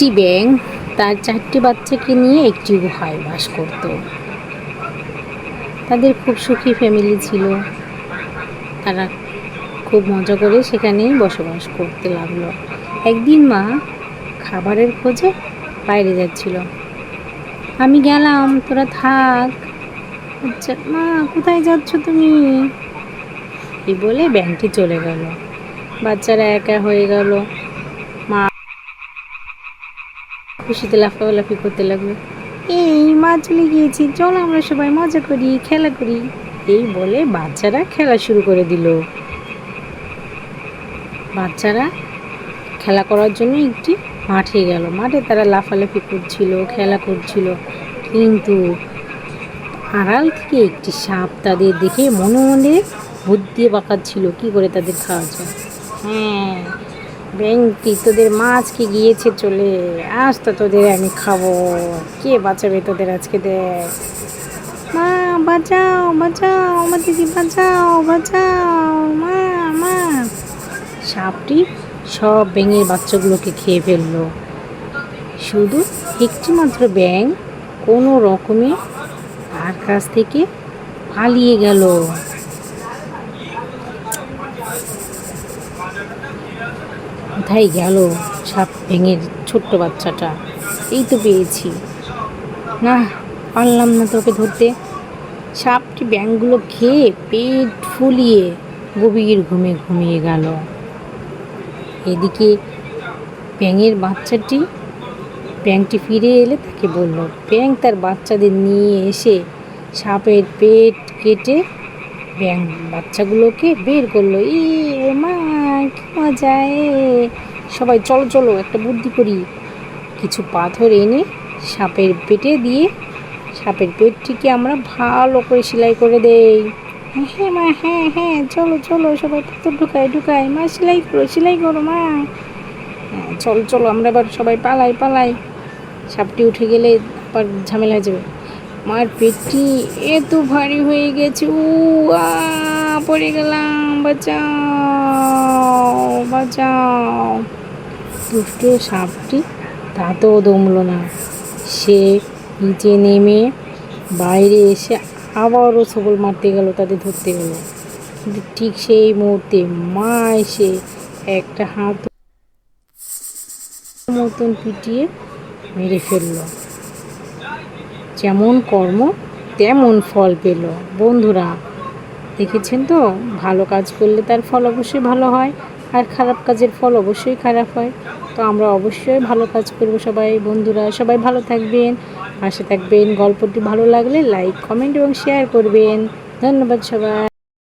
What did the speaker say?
একটি ব্যাঙ, তার চারটি বাচ্চাকে নিয়ে একটি গুহায় বাস করত। তাদের খুব সুখী ফ্যামিলি ছিল। তারা খুব মজা করে সেখানেই বসবাস করতে লাগল। একদিন মা খাবারের খোঁজে বাইরে যাচ্ছিল। আমি গেলাম, তোরা থাক। আচ্ছা মা, কোথায় যাচ্ছ তুমি? এই বলে ব্যাংকটি চলে গেল। বাচ্চারা একা হয়ে গেল মা খুশিতে লাফালাফি করতে লাগল। এই, মা চলে গিয়েছি। চলো আমরা সবাই মজা করি, খেলা করি। এই বলে বাচ্চারা খেলা শুরু করে দিল। বাচ্চারা খেলা করার জন্য একটি মাঠে গেল। মাঠে তারা লাফালাফি করছিল, খেলা করছিল। কিন্তু আড়াল থেকে একটি সাপ তাদের দেখে মনে মনে বুদ্ধি বাঁকাচ্ছিল, কি করে তাদের খাওয়া যায়? হ্যাঁ ব্যাংকটি তোদের মাছকে গিয়েছে চলে? আজ তো তোদের আমি খাব। কে বাঁচাবে তোদের আজকে দেখ? মা, বাঁচাও বাঁচাও আমাদেরকে বাঁচাও বাঁচাও। মা মা। সাপটি সব ব্যাঙের বাচ্চাগুলোকে খেয়ে ফেলল। শুধু একটি মাত্র ব্যাঙ কোনো রকমে তার কাছ থেকে পালিয়ে গেল। কোথায় গেল সাপ ব্যাঙের ছোট্ট বাচ্চাটা? এই তো পেয়েছি। না, পারলাম না তোকে ধরতে। সাপটি ব্যাঙগুলো খেয়ে পেট ফুলিয়ে গভীর ঘুমে ঘুমিয়ে গেল। এদিকে ব্যাঙের বাচ্চাটি ব্যাংকটি ফিরে এলে তাকে বলল ব্যাং তার বাচ্চাদের নিয়ে এসে সাপের পেট কেটে ব্যাং বাচ্চাগুলোকে বের করল। ই মা, কি মজা, এ। সবাই, চলো চলো, একটা বুদ্ধি করি। কিছু পাথর এনে সাপের পেটে দিয়ে, সাপের পেটটিকে আমরা ভালো করে সেলাই করে দেই। হ্যাঁ মা হ্যাঁ হ্যাঁ চলো চলো, সবাই পাথর ঢুকাই ঢুকাই মা, সেলাই করো সেলাই করো, মা। হ্যাঁ চলো চলো, আমরা এবার সবাই পালাই পালাই। সাপটি উঠে গেলে আবার ঝামেলা হয়ে যাবে। মার পেটটি এত ভারী হয়ে গেছে। উ পড়ে গেলাম, বাঁচাও বাঁচাও। দুষ্ট সাপটি তাতেও দমলো না। সে নিচে নেমে বাইরে এসে আবারও সকল মারতে গেল তাদের ধরতে গেল। কিন্তু ঠিক সেই মুহূর্তে মা এসে একটা হাত মতন পিটিয়ে মেরে ফেলল। যেমন কর্ম, তেমন ফল পেল। বন্ধুরা, দেখেছেন তো? ভালো কাজ করলে তার ফল অবশ্যই ভালো হয়, আর খারাপ কাজের ফল অবশ্যই খারাপ হয়। তো আমরা অবশ্যই ভালো কাজ করব সবাই, বন্ধুরা। সবাই ভালো থাকবেন, পাশে থাকবেন। গল্পটি ভালো লাগলে লাইক, কমেন্ট এবং শেয়ার করবেন। ধন্যবাদ সবাই।